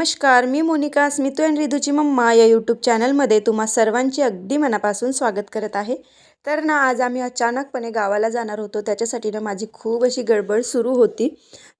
नमस्कार मी मोनिका स्मितू अँड रिधूची मम्मा या यूट्यूब चॅनलमध्ये तुम्हा सर्वांची अगदी मनापासून स्वागत करत आहे. तर ना आज आम्ही अचानकपणे गावाला जाणार होतो. त्याच्यासाठी ना माझी खूप अशी गडबड सुरू होती.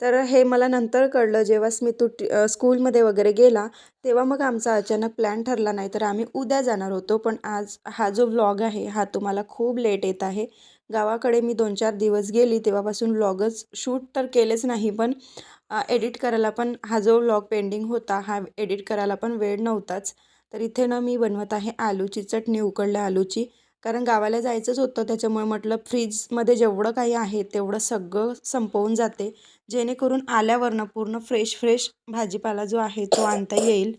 तर हे मला नंतर कळलं जेव्हा स्मितू स्कूलमध्ये वगैरे गेला तेव्हा मग आमचा अचानक प्लॅन ठरला नाही. तर आम्ही उद्या जाणार होतो. पण आज हा जो व्लॉग आहे हा तुम्हाला खूप लेट येत आहे. गावाकडे मी दोन चार दिवस गेली तेव्हापासून व्लॉगच शूट तर केलेच नाही. पण एडिट करायला पण हा जो व्लॉग पेंडिंग होता हा एडिट करायला पण वेळ नव्हताच. तर इथे ना मी बनवत आहे आलूची चटणी उकडल्या आलूची. कारण गावाला जायचंच होतं त्याच्यामुळे म्हटलं फ्रीजमध्ये जेवढं काही आहे तेवढं सगळं संपवून जाते. जेणेकरून आल्यावरनं पूर्ण फ्रेश फ्रेश भाजीपाला जो आहे तो आणता येईल.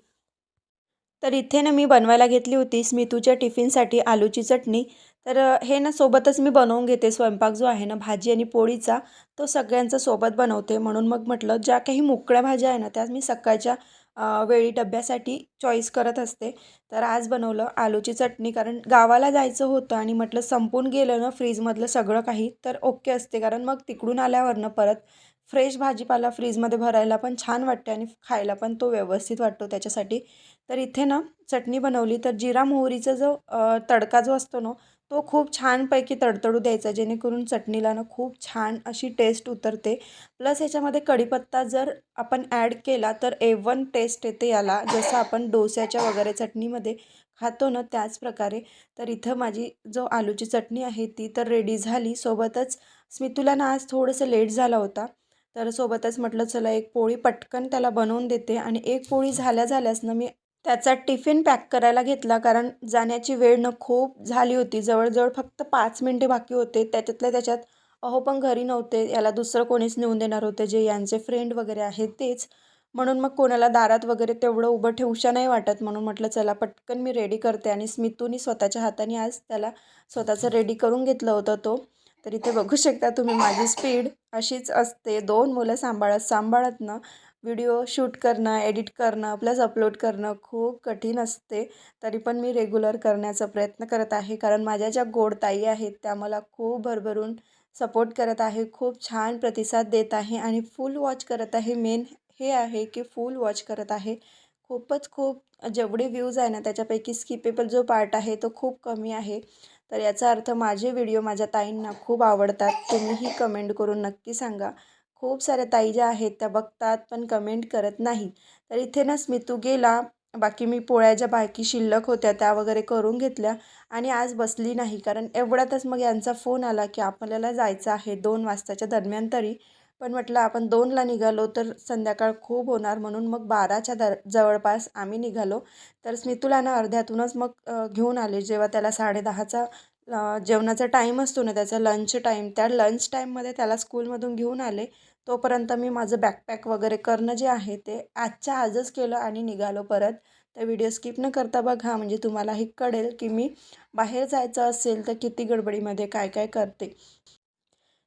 तर इथे ना मी बनवायला घेतली होती स्मितूच्या टिफिनसाठी आलूची चटणी. तर हे ना सोबतच मी बनवून घेते. स्वयंपाक जो आहे ना भाजी आणि पोळीचा तो सगळ्यांचा सोबत बनवते. म्हणून मग म्हटलं ज्या काही मोकळ्या भाज्या आहे ना त्या मी सकाळच्या वेळी डब्यासाठी चॉईस करत असते. तर आज बनवलं आलूची चटणी कारण गावाला जायचं होतं आणि म्हटलं संपून गेलं ना फ्रीजमधलं सगळं काही तर ओके असते. कारण मग तिकडून आल्यावरनं परत फ्रेश भाजीपाला फ्रीजमध्ये भरायला पण छान वाटते आणि खायला पण तो व्यवस्थित वाटतो त्याच्यासाठी. तर इथे ना चटणी बनवली. तर जिरा मोहरीचा जो तडका जो असतो ना तो खूप छानपैकी तडतडू द्यायचा जेणेकरून चटणीला ना खूप छान अशी टेस्ट उतरते. प्लस ह्याच्यामध्ये कढीपत्ता जर आपण ॲड केला तर ए वन टेस्ट येते याला. जसं आपण डोस्याच्या वगैरे चटणीमध्ये खातो ना त्याच प्रकारे. तर इथं माझी जो आलूची चटणी आहे ती तर रेडी झाली. सोबतच स्मितूला ना आज थोडंसं लेट झाला होता. तर सोबतच म्हटलं चला एक पोळी पटकन त्याला बनवून देते. आणि एक पोळी झाल्या झाल्यास ना मी त्याचा टिफिन पॅक करायला घेतला कारण जाण्याची वेळ न खूप झाली होती. जवळजवळ फक्त पाच मिनटे बाकी होते. त्याच्यातल्या त्याच्यात अहो पण घरी नव्हते. याला दुसरं कोणीच नेऊन देणार होते. जे यांचे फ्रेंड वगैरे आहेत तेच. म्हणून मग कोणाला दारात वगैरे तेवढं उभं ठेवूशा नाही वाटत. म्हणून म्हटलं चला पटकन मी रेडी करते. आणि स्मितूनी स्वतःच्या हाताने आज त्याला स्वतःचं रेडी करून घेतलं होतं तो. तर इथे बघू शकता तुम्ही माझी स्पीड अशीच असते. दोन मुलं सांभाळत सांभाळत ना व्हिडिओ शूट करणं एडिट करणं प्लस अपलोड करणं खूप कठीण असते. तरी पण मी रेग्युलर करण्याचा प्रयत्न करत आहे. कारण माझ्या ज्या गोड ताई आहेत त्या मला खूप भरभरून सपोर्ट करत आहे. खूप छान प्रतिसाद देत आहे आणि फुल वॉच करत आहे. मेन हे आहे की फुल वॉच करत आहे. खूपच खूप जेवढे व्ह्यूज आहे ना त्याच्यापैकी स्किपेबल जो पार्ट आहे तो खूप कमी आहे. तर याचा अर्थ माझे व्हिडिओ माझ्या ताईंना खूप आवडतात. तुम्हीही कमेंट करून नक्की सांगा. खूप साऱ्या ताई ज्या आहेत त्या बघतात पण कमेंट करत नाही तर इथे ना स्मितू गेला बाकी मी पोळ्या ज्या बाकी शिल्लक होत्या त्या वगैरे करून घेतल्या आणि आज बसली नाही. कारण एवढ्यातच मग यांचा फोन आला की आपल्याला जायचं आहे दोन वाजताच्या दरम्यान तरी. पण म्हटलं आपण दोनला निघालो तर संध्याकाळ खूप होणार म्हणून मग बाराच्या दर जवळपास आम्ही निघालो. तर स्मितूला ना अर्ध्यातूनच मग घेऊन आले. जेव्हा त्याला साडेदहाचा जेवणाचा टाईम असतो ना त्याचा लंच टाईम त्या लंच टाईममध्ये त्याला स्कूलमधून घेऊन आले. तोपर्यंत मी माझं बॅकपॅक वगैरे करणं जे आहे ते आजच्या आजच केलं आणि निघालो परत. तर व्हिडिओ स्किप न करता बघा म्हणजे तुम्हालाही कळेल की मी बाहेर जायचं असेल तर किती गडबडीमध्ये काय काय करते.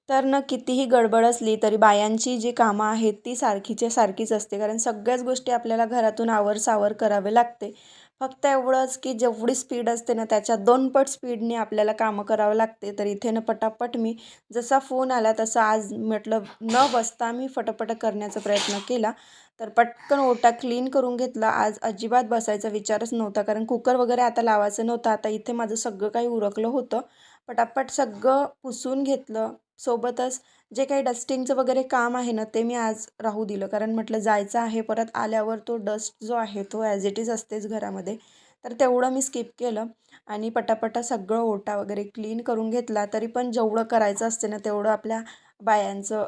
तर ना कितीही गडबड असली तरी बायांची जी कामं आहेत ती सारखीच्या सारखीच असते. कारण सगळ्याच गोष्टी आपल्याला घरातून आवर सावर करावे लागते. फक्त एवढंच की जेवढी स्पीड असते ना त्याच्या दोन पट स्पीडने आपल्याला कामं करावं लागते. तर इथे ना पटापट मी जसा फोन आला तसा आज म्हटलं न बसता मी फटाफट करण्याचा प्रयत्न केला. तर पटकन ओटा क्लीन करून घेतला. आज अजिबात बसायचा विचारच नव्हता कारण कुकर वगैरे आता लावायचं नव्हतं. आता इथे माझं सगळं काही उरकलं होतं. पटापट सगळं पुसून घेतलं. सोबतच जे काही डस्टिंगचं वगैरे काम आहे ना ते मी आज राहू दिलं. कारण म्हटलं जायचं आहे परत आल्यावर तो डस्ट जो आहे तो ॲज इट इज असतेच घरामध्ये. तर तेवढं मी स्किप केलं आणि पटापटा सगळं ओटा वगैरे क्लीन करून घेतला. तरी पण जेवढं करायचं असते ना तेवढं आपल्या बायांचं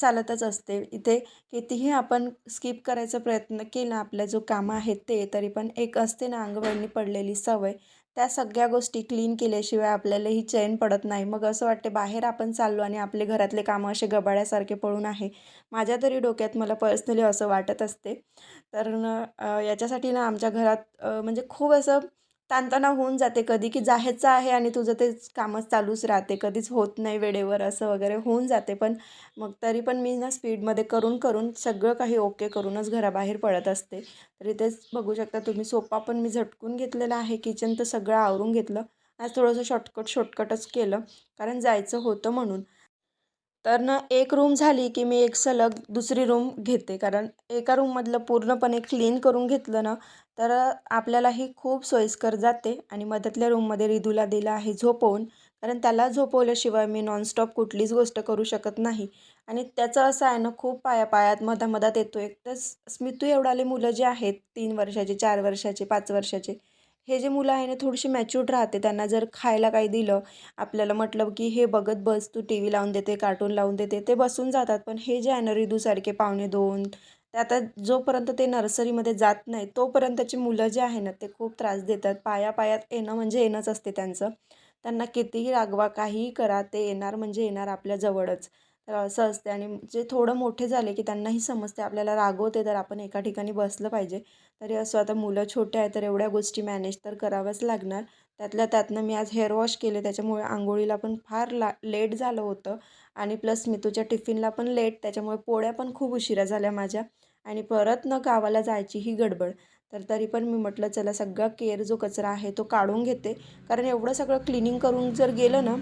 चालतच असते. इथे कितीही आपण स्किप करायचा प्रयत्न केला आपल्या जो कामं आहेत ते तरी पण एक असते ना अंगवळणी पडलेली सवय. त्या सगळ्या गोष्टी क्लीन केल्याशिवाय आपल्याला ही चैन पडत नाही. मग असं वाटते बाहेर आपण चाललो आणि आपले घरातले कामं असे गबाळ्यासारखे पळून आहे. माझ्या तरी डोक्यात मला पर्सनली असं वाटत असते. तर न याच्यासाठी ना आमच्या घरात म्हणजे खूप असं ताणतणाव होऊन जाते कधी की जायचं आहे आणि तुझं ते कामच चालूच राहते. कधीच होत नाही वेळेवर असं वगैरे होऊन जाते. पण मग तरी पण मी ना स्पीडमध्ये करून करून सगळं काही ओके करूनच घराबाहेर पडत असते. तरी तेच बघू शकता तुम्ही. सोपा पण मी झटकून घेतलेला आहे. किचन तर सगळं आवरून घेतलं. आज थोडंसं शॉर्टकट शॉर्टकटच केलं. कारण जायचं होतं म्हणून. तर ना एक रूम झाली की मी एक सलग दुसरी रूम घेते. कारण एका रूममधलं पूर्णपणे क्लीन करून घेतलं ना तर आपल्यालाही खूप सोयीस्कर जाते आणि मधातल्या रूममध्ये रिदूला दिलं आहे झोपवून. कारण त्याला झोपवल्याशिवाय मी नॉनस्टॉप कुठलीच गोष्ट करू शकत नाही. आणि त्याचं असं आहे ना खूप पाया पायात मधामधात येतो एक तर स्मितू एवढाले मुलं जे आहेत तीन वर्षाचे चार वर्षाचे पाच वर्षाचे हे जे मुलं आहे ना थोडीशी मॅच्युर्ड राहते. त्यांना जर खायला काही दिलं आपल्याला म्हटलं की हे बघत बस तू टी व्ही लावून देते कार्टून लावून देते. ते बसून जातात. पण हे जे आहे ना रिदूसारखे पावणे दोन ते आता जोपर्यंत ते नर्सरीमध्ये जात नाही तोपर्यंतची मुलं जे आहे ना ते खूप त्रास देतात. पाया पायात येणं म्हणजे येणंच असते त्यांचं. त्यांना कितीही रागवा काहीही करा ते येणार म्हणजे येणार आपल्या जवळच. तर असं असते आणि जे थोडं मोठे झाले की त्यांनाही समजते आपल्याला रागवते तर आपण एका ठिकाणी बसलं पाहिजे. तरी असं आता मुलं छोटे आहे तर एवढ्या गोष्टी मॅनेज तर कराव्याच लागणार. त्यातल्या त्यातनं मी आज हेअर वॉश केले त्याच्यामुळे आंघोळीला पण फार ला लेट झालं होतं. आणि प्लस मितूच्या टिफिनला पण लेट त्याच्यामुळे पोळ्या पण खूप उशिरा झाल्या माझ्या. आणि परत न गावाला जायची ही गडबड. तर तरी पण मी म्हटलं चला सगळा केअर जो कचरा आहे तो काढून घेते. कारण एवढं सगळं क्लिनिंग करून जर गेलं ना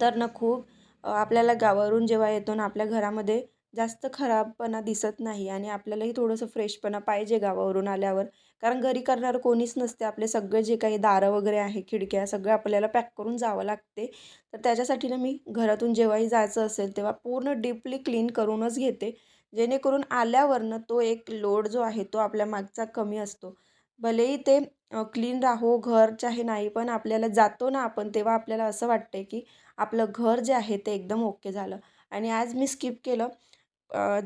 तर ना खूप आपल्याला गावावरून जेव्हा येतो ना आपल्या घरामध्ये जास्त खराबपणा दिसत नाही आणि आपल्यालाही थोडंसं फ्रेशपणा पाहिजे गावावरून आल्यावर. कारण घरी करणारं कोणीच नसते. आपले सगळे जे काही दारं वगैरे आहे खिडक्या सगळं आपल्याला पॅक करून जावं लागते. तर त्याच्यासाठी ना मी घरातून जेव्हाही जायचं असेल तेव्हा पूर्ण डीपली क्लीन करूनच घेते. जेणेकरून आल्यावरनं तो एक लोड जो आहे तो आपल्या मागचा कमी असतो. भलेही ते क्लीन राहो घर चाहे नाही पण आपल्याला जातो ना आपण तेव्हा आपल्याला असं वाटतं की आपलं घर जे आहे ते एकदम ओके झालं. आणि आज मी स्किप केलं.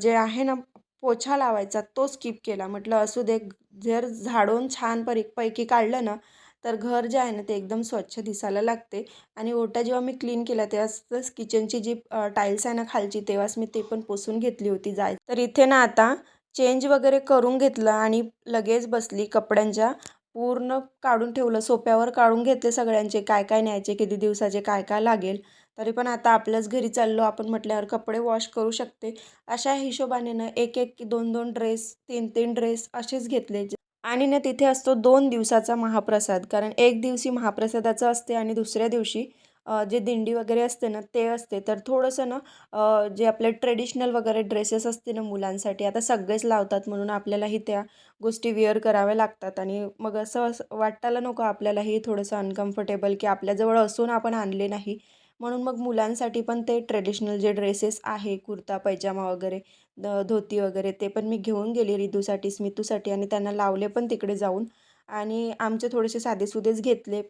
जे आहे ना पोछा लावायचा तो स्किप केला. म्हटलं असू दे जर झाडून छान परी पैकी काढलं ना तर घर जे आहे ना ते एकदम स्वच्छ दिसायला लागते. आणि ओटा जेव्हा मी क्लीन केला तेव्हाच किचनची जी टाईल्स आहे ना खालची तेव्हाच मी ते पण पुसून घेतली होती जाय तर इथे ना आता चेंज वगैरे करून घेतलं आणि लगेच बसली कपड्यांच्या. पूर्ण काढून ठेवलं सोप्यावर काढून घेतले सगळ्यांचे काय काय न्यायचे किती दिवसाचे काय काय लागेल. तरी पण आता आपल्याच घरी चाललो आपण म्हटल्यावर कपडे वॉश करू शकते. अशा हिशोबाने ना एक एक दोन दोन ड्रेस तीन तीन ड्रेस असेच घेतले. आणि ना तिथे असतो दोन दिवसाचा महाप्रसाद. कारण एक दिवशी महाप्रसादाचं असते आणि दुसऱ्या दिवशी जे दिंडी वगैरे असते ना ते असते. तर थोडंसं ना जे आपले ट्रेडिशनल वगैरे ड्रेसेस असते ना मुलांसाठी आता सगळेच लावतात म्हणून आपल्यालाही त्या गोष्टी विअर कराव्या लागतात. आणि मग असं वाटायला नको आपल्यालाही थोडंसं अनकम्फर्टेबल की आपल्याजवळ असून आपण आणले नाही. म्हणून मग मुलांसाठी पण ते ट्रेडिशनल जे ड्रेसेस आहे कुर्ता पैजामा वगैरे धोती वगैरे ते पण मी घेऊन गेले रिदूसाठी स्मितूसाठी आणि त्यांना लावले पण तिकडे जाऊन. आणि आमचे थोडेसे साधेसुधेच घेतले.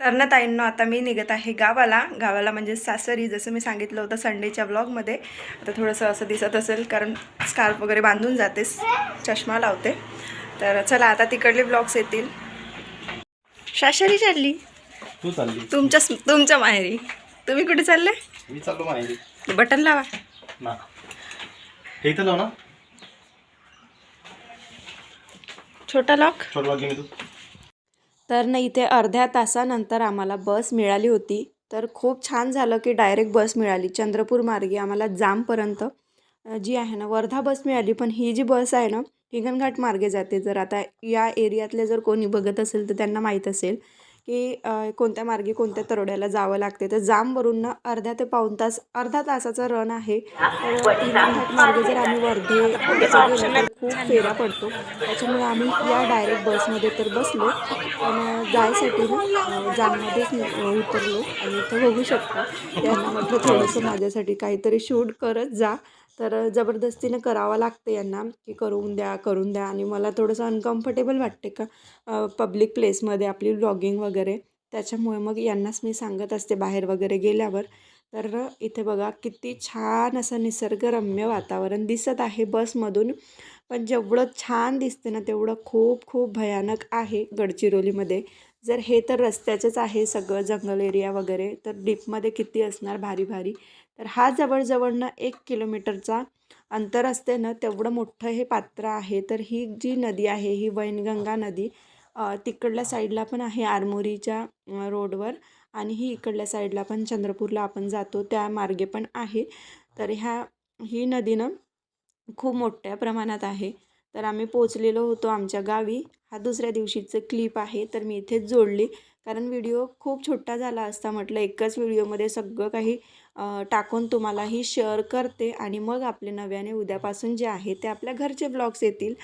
तर ना ताईंनो आता मी निघत आहे गावाला. गावाला म्हणजे सासरी जसं मी सांगितलं होतं संडेच्या ब्लॉगमध्ये आता थोडंसं असं दिसत असेल कारण स्कार्फ वगैरे बांधून जातेस चष्मा लावते. तर चला आता तिकडले ब्लॉग्स येतील. सासरी चालली? तू चालली. तुमच्या तुमच्या माहेरी. तुम्ही कुठे चालले? मी चाललो माहिती बटन लावा. ना. हे इथं लाव ना. छोटा लॉक छोट तू तर ना इथे अर्ध्या तासानंतर आम्हाला बस मिळाली होती. तर खूप छान झालं की डायरेक्ट बस मिळाली. चंद्रपूर मार्गे आम्हाला जामपर्यंत जी आहे ना वर्धा बस मिळाली. पण ही जी बस आहे ना हिंगणघाट मार्गे जाते. जर आता या एरियातले जर कोणी बघत असेल तर त्यांना माहीत असेल. की कोणत्या मार्गे कोणत्या तरोड्याला जावं लागते. तर जामवरून ना अर्ध्या ते पाऊण तास अर्धा तासाचा रन आहे. तर मार्गे जर आम्ही वर्धे खूप फेरा पडतो. त्याच्यामुळे आम्ही या डायरेक्ट बसमध्ये तर बसलो. पण जायसाठी ना जाममध्येच उतरलो. आणि इथं बघू शकतो. त्यांना म्हटलं थोडंसं माझ्यासाठी काहीतरी शूट करत जा. तर जबरदस्तीनं करावं लागतं यांना की करून द्या करून द्या. आणि मला थोडंसं अनकम्फर्टेबल वाटते का पब्लिक प्लेसमध्ये आपली ब्लॉगिंग वगैरे. त्याच्यामुळे मग यांनाच मी सांगत असते बाहेर वगैरे गेल्यावर. तर इथे बघा किती छान असं निसर्गरम्य वातावरण दिसत आहे बसमधून. पण जेवढं छान दिसते ना तेवढं खूप खूप भयानक आहे गडचिरोलीमध्ये. जर हे तर रस्त्याचेच आहे सगळं जंगल एरिया वगैरे तर डीपमध्ये किती असणार? भारी भारी. तर हा जवळजवळनं एक किलोमीटरचा अंतर असते ना तेवढं मोठं हे पात्र आहे. तर ही जी नदी आहे ही वैनगंगा नदी तिकडल्या साईडला पण आहे आरमोरीच्या रोडवर आणि ही इकडल्या साईडला पण चंद्रपूरला आपण जातो त्या मार्गे पण आहे. तर ह्या ही नदीनं खूप मोठ्या प्रमाणात आहे. तर आम्ही पोचलेलो होतो आमच्या गावी. हा दुसऱ्या दिवशीचं क्लिप आहे तर मी इथेच जोडली. कारण व्हिडिओ खूप छोटा झाला असता म्हटलं एकाच व्हिडिओमध्ये सगळं काही टाकून तुम्हालाही शेअर करते आणि मग आपले नव्याने उद्यापासून जे आहे ते आपल्या घरचे ब्लॉग्स येतील.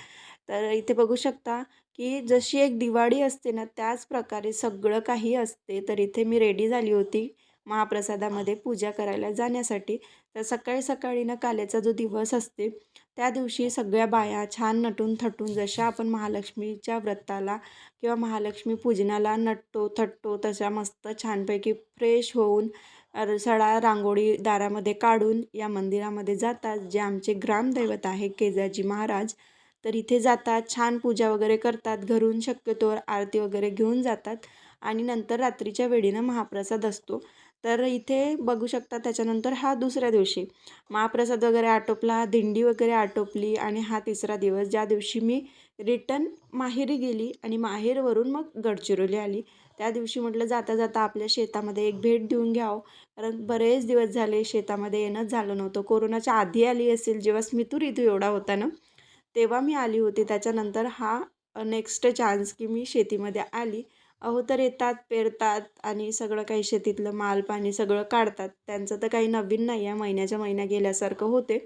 तर इथे बघू शकता की जशी एक दिवाळी असते ना त्याच प्रकारे सगळं काही असते. तर इथे मी रेडी झाली होती महाप्रसादामध्ये पूजा करायला जाण्यासाठी. तर सकाळी सकाळी ना कालेचा जो दिवस असते त्या दिवशी सगळ्या बाया छान नटून थटून जशा आपण महालक्ष्मीच्या व्रताला किंवा महालक्ष्मी पूजनाला नटतो थटतो तशा मस्त छानपैकी फ्रेश होऊन सडा रांगोळी दारामध्ये काढून या मंदिरामध्ये जातात जे आमचे ग्रामदैवत आहे केजाजी महाराज. तर इथे जातात छान पूजा वगैरे करतात घरून शक्यतोवर आरती वगैरे घेऊन जातात आणि नंतर रात्रीच्या वेळीनं महाप्रसाद असतो. तर इथे बघू शकता त्याच्यानंतर हा दुसऱ्या दिवशी. महाप्रसाद वगैरे आटोपला दिंडी वगैरे आटोपली आणि हा तिसरा दिवस. ज्या दिवशी मी रिटर्न माहेरी गेली आणि माहेरवरून मग गडचिरोली आली त्या दिवशी म्हटलं जाता जाता आपल्या शेतामध्ये एक भेट देऊन घ्यावं. कारण बरेच दिवस झाले शेतामध्ये येणंच झालं नव्हतं. कोरोनाच्या आधी आली असेल जेव्हा स्मितू ऋतू एवढा होता ना तेव्हा मी आली होती. त्याच्यानंतर हा नेक्स्ट चान्स की मी शेतीमध्ये आली. अहो तर येतात पेरतात आणि सगळं काही शेतीतलं माल पाणी सगळं काढतात. त्यांचं तर काही नवीन नाही आहे. महिन्याच्या महिन्या गेल्यासारखं होते.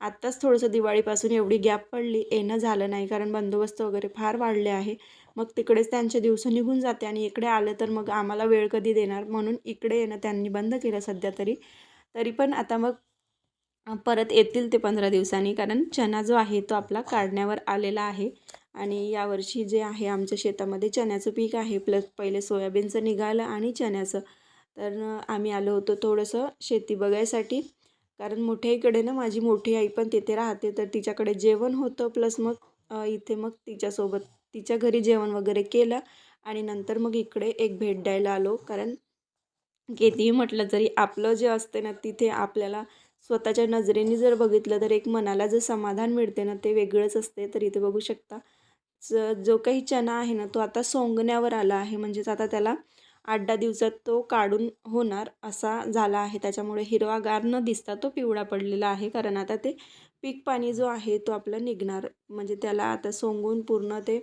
आत्ताच थोडंसं दिवाळीपासून एवढी गॅप पडली. येणं झालं नाही. कारण बंदोबस्त वगैरे फार वाढले आहे. मग तिकडेच त्यांचे दिवस निघून जाते आणि इकडे आले तर मग आम्हाला वेळ कधी देणार? म्हणून इकडे येणं त्यांनी बंद केलं सध्या तरी. तरी पण आता मग परत येतील ते पंधरा दिवसांनी कारण चना जो आहे तो आपला काढण्यावर आलेला आहे. आणि यावर्षी जे आहे आमच्या शेतामध्ये चण्याचं पीक आहे. प्लस पहिले सोयाबीनचं निघालं आणि चण्याचं. तर आम्ही आलो होतो थोडंसं शेती बघायसाठी. कारण मोठ्या इकडे ना माझी मोठी आई पण तिथे राहते. तर तिच्याकडे जेवण होतं. प्लस मग इथे मग तिच्यासोबत तिच्या घरी जेवण वगैरे केलं आणि नंतर मग इकडे एक भेट द्यायला आलो. कारण कितीही म्हटलं जरी आपलं जे असते ना तिथे आपल्याला स्वतःच्या नजरेने जर बघितलं तर एक मनाला जे समाधान मिळते ना ते वेगळंच असते तर इथे बघू शकता ज जो काही चना आहे ना तो आता सोंगण्यावर आला आहे. म्हणजेच आता त्याला आठ दहा दिवसात तो काढून होणार असा झाला आहे. त्याच्यामुळे हिरवागार न दिसता तो पिवळा पडलेला आहे. कारण आता ते पीक पाणी जो आहे तो आपला निघणार. म्हणजे त्याला आता सोंगून पूर्ण ते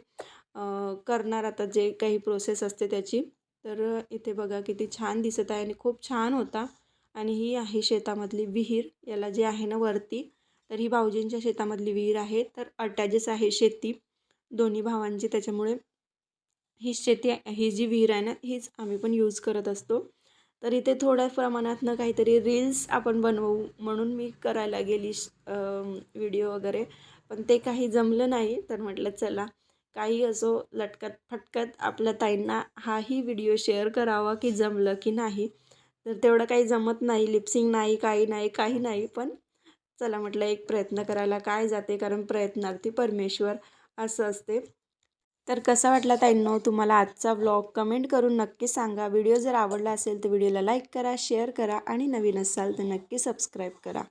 करणार आता जे काही प्रोसेस असते त्याची. तर इथे बघा किती छान दिसत आहे आणि खूप छान होता. आणि ही आहे शेतामधली विहीर. याला जे आहे ना वरती तर ही भाऊजींच्या शेतामधली विहीर आहे. तर अटॅचेस आहे शेती. दोन्ही भावांची त्याच्यामुळे ही शेती ही जी विहीर आहे ना हीच आम्ही पण यूज करत असतो. तर इथे थोड्या प्रमाणातनं काहीतरी रील्स आपण बनवू म्हणून मी करायला गेली व्हिडिओ वगैरे. पण ते काही जमलं नाही तर म्हटलं चला काही असो लटकत फटकत आपल्या ताईंना हाही व्हिडिओ शेअर करावा की जमलं की नाही. तर तेवढं काही जमत नाही लिप्सिंग नाही काही नाही काही नाही. पण चला म्हटलं एक प्रयत्न करायला काय जाते कारण प्रयत्नार्थी परमेश्वर असं असते. तर कसा वाटला ताईंनो? तुम्हाला आजचा व्लॉग कमेंट करून नक्की सांगा. व्हिडिओ जर आवडला असेल तर व्हिडिओला लाईक करा शेअर करा आणि नवीन असाल तर नक्की सबस्क्राईब करा.